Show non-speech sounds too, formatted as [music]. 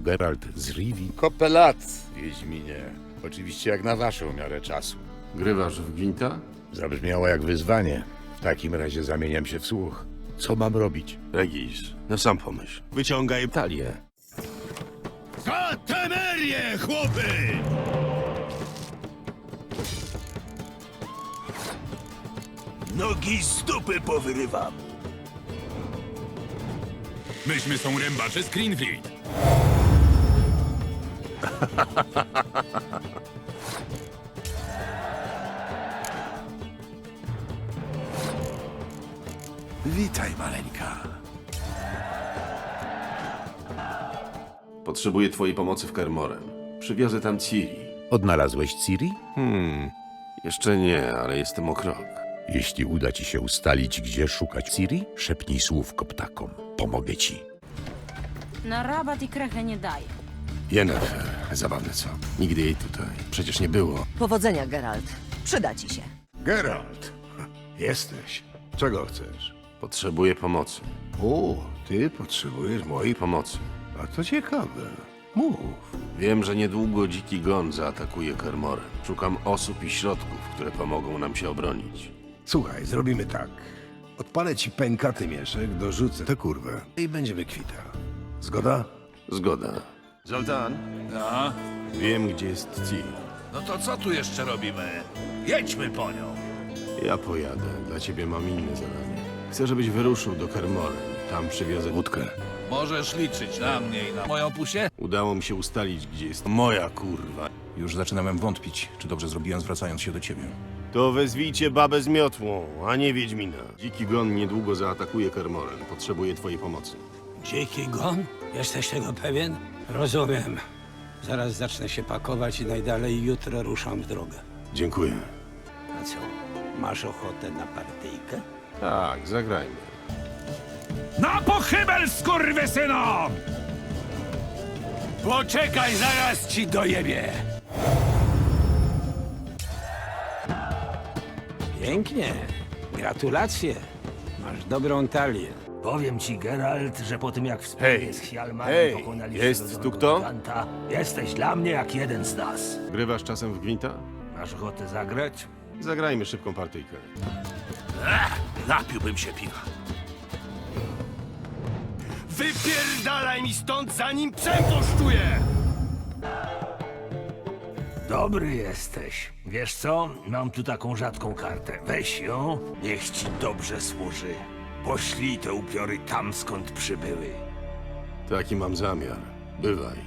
Geralt z Rivi. Kopę lat, Wiedźminie. Oczywiście jak na waszą miarę czasu. Grywasz w Gwinta? Zabrzmiało jak wyzwanie. W takim razie zamieniam się w słuch. Co mam robić? Regis, no sam pomyśl. Wyciągaj talię. Za temerię, chłopy! Nogi z dupy powyrywam. Myśmy są rębacze z Greenfleet. [laughs] Witaj, maleńka. Potrzebuję twojej pomocy w Kermorem. Przywiozę tam Ciri. Odnalazłeś Ciri? Hmm, jeszcze nie, ale jestem o krok. Jeśli uda ci się ustalić, gdzie szukać Ciri, szepnij słówko ptakom. Pomogę ci. Na rabat i krechę nie daje. Yennefer, zabawne co? Nigdy jej tutaj. Przecież nie było. Powodzenia, Geralt. Przyda ci się. Geralt, jesteś. Czego chcesz? Potrzebuję pomocy. O, ty potrzebujesz mojej Pomocy. A to ciekawe. Mów. Wiem, że niedługo dziki gon zaatakuje Kermorem. Szukam osób i środków, które pomogą nam się obronić. Słuchaj, zrobimy tak. Odpalę ci pękaty mieszek, dorzucę tę kurwę i będziemy kwita. Zgoda? Zgoda. Zoltan? No, Wiem, gdzie jest Ciri. no to co tu jeszcze robimy? Jedźmy po nią. Ja pojadę. Dla ciebie mam inne zadanie. Chcę, żebyś wyruszył do Kermorem. Tam przywiozę wódkę. Możesz liczyć na mnie i na moją pusię? Udało mi się ustalić, gdzie jest moja kurwa. Już zaczynałem wątpić, czy dobrze zrobiłem zwracając się do ciebie. To wezwijcie babę z miotłą, a nie Wiedźmina. Dziki gon niedługo zaatakuje Kermoren. Potrzebuję twojej pomocy. Dziki gon? Jesteś tego pewien? Rozumiem. Zaraz zacznę się pakować i najdalej jutro ruszam w drogę. Dziękuję. A co, masz ochotę na partyjkę? Tak, zagrajmy. Na pochybel, skurwysynom! Poczekaj, zaraz ci dojebie. Pięknie. Gratulacje. Masz dobrą talię. Powiem ci, Geralt, że po tym jak wspólnie Hej, z Hjalmarem hej, pokonaliśmy jest tu kto? giganta, jesteś dla mnie jak jeden z nas. Grywasz czasem w Gwinta? Masz ochotę zagrać? Zagrajmy szybką partyjkę. Napiłbym się piwa. Wypierdalaj mi stąd, zanim przemposzczuję! Dobry jesteś. Wiesz co? Mam tu taką rzadką kartę. Weź ją, niech ci dobrze służy. Poślij te upiory tam, skąd przybyły. Taki mam zamiar. Bywaj.